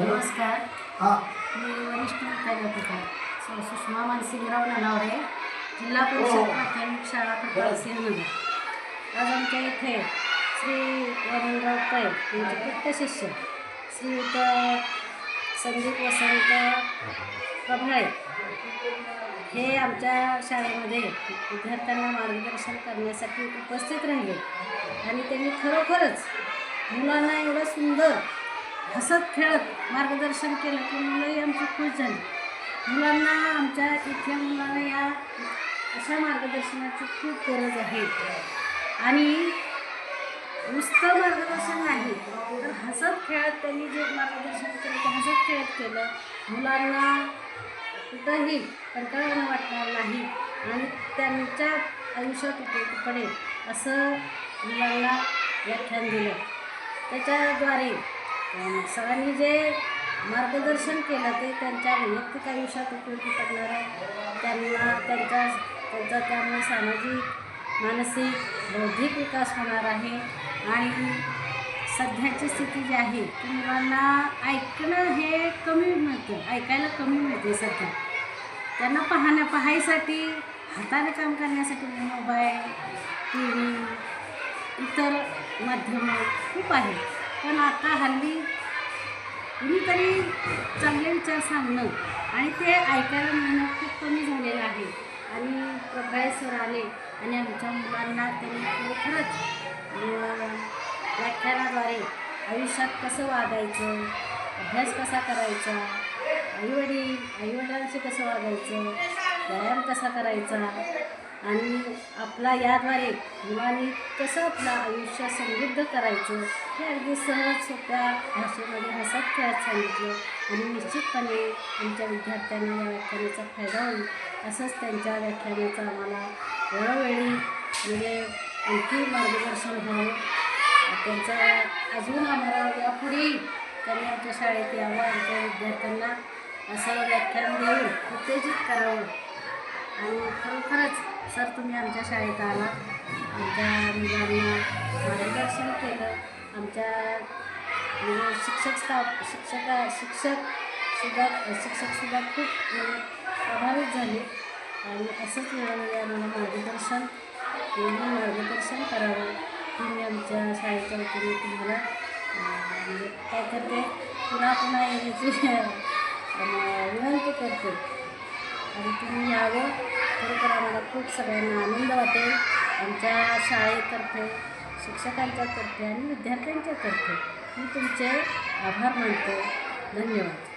नमस्कार. हा. मी वरिष्ठ मुख्याध्यापिका सु सुषमा मानसिंगराव नलावडे जिल्हा परिषद प्राथमिक शाळा प्रकार सिंहनगर. आज आमच्या इथे श्री वामनराव पै यांचे पुट्ट शिष्य श्रीयुत संदीप वसंत प्रभाळे हे आमच्या शाळेमध्ये विद्यार्थ्यांना मार्गदर्शन करण्यासाठी उपस्थित राहिले. आणि त्यांनी खरोखरच मुलांना एवढं सुंदर हसत खेळत मार्गदर्शन केलं की मुलंही आमची खुश झाली. मुलांना आमच्या इथल्या मुलांना या अशा मार्गदर्शनाची खूप गरज आहे. आणि नुसतं मार्गदर्शन नाही तर हसत खेळत त्यांनी जे मार्गदर्शन केलं ते हसत खेळत केलं. मुलांना कुठंही कंटाळवाणं वाटणार नाही आणि त्यांच्या आयुष्यात उपयोग पडेल असं मुलांना व्याख्यान दिलं. त्याच्याद्वारे सरांनी जे मार्गदर्शन केलं ते त्यांच्या वैयक्तिक आयुष्यात उपयोगी पडणार आहे. त्यांना त्यांच्या त्यांचा त्यामुळे सामाजिक मानसिक बौद्धिक विकास होणार आहे. आणि सध्याची स्थिती जी आहे ती मुलांना ऐकणं हे कमी मिळतं ऐकायला कमी मिळते सध्या. त्यांना पाहण्या पाहायसाठी हाताने काम करण्यासाठी मोबाईल टी व्ही इतर माध्यमं खूप आहेत पण आता हल्ली कुणीतरी चांगले विचार सांगणं आणि ते ऐकायला मिळणं खूप कमी झालेलं आहे. आणि प्रभाय सर आले आणि आमच्या मुलांना त्यांनी खरोखरच व्याख्यानाद्वारे आयुष्यात कसं वागायचं अभ्यास कसा करायचा आईवडील आईवडिलांशी कसं वागायचं व्यायाम कसा करायचा आणि आपला याद्वारे मुलांनी कसं आपलं आयुष्य समृद्ध करायचं हे अगदी सहज सोप्या भाषेमध्ये हसत खेळत सांगितलं. आणि निश्चितपणे आमच्या विद्यार्थ्यांना या व्याख्यानाचा फायदा होईल असंच त्यांच्या व्याख्यानाचं आम्हाला वेळोवेळी म्हणजे आणखी मार्गदर्शन व्हावं. त्यांचा अजून आम्हाला यापुढेही त्यांनी आमच्या शाळेत यावं आमच्या विद्यार्थ्यांना असं व्याख्यान देऊन उत्तेजित करावं. आणि खरोखरच. सर तुम्ही आमच्या शाळेत आला. आमच्या मुलांना मार्गदर्शन केलं. आमच्या म्हणजे शिक्षक स्टाफ शिक्षक शिक्षकसुद्धा शिक्षकसुद्धा खूप म्हणजे प्रभावित झाले. आणि असंच वेळोवेळी आम्हाला मार्गदर्शन. नेहमी मार्गदर्शन करावं ही मी आमच्या शाळेच्या वतीने तुम्हाला म्हणजे काय करते? पुन्हा पुन्हा येण्याची विनंती करते. आणि तुम्ही यावं. खरोखर आम्हाला खूप सगळ्यांना आनंद वाटेल. आमच्या शाळेतर्फे शिक्षकांच्या तर्फे आणि विद्यार्थ्यांच्या तर्फे मी तुमचे आभार मानतो. धन्यवाद.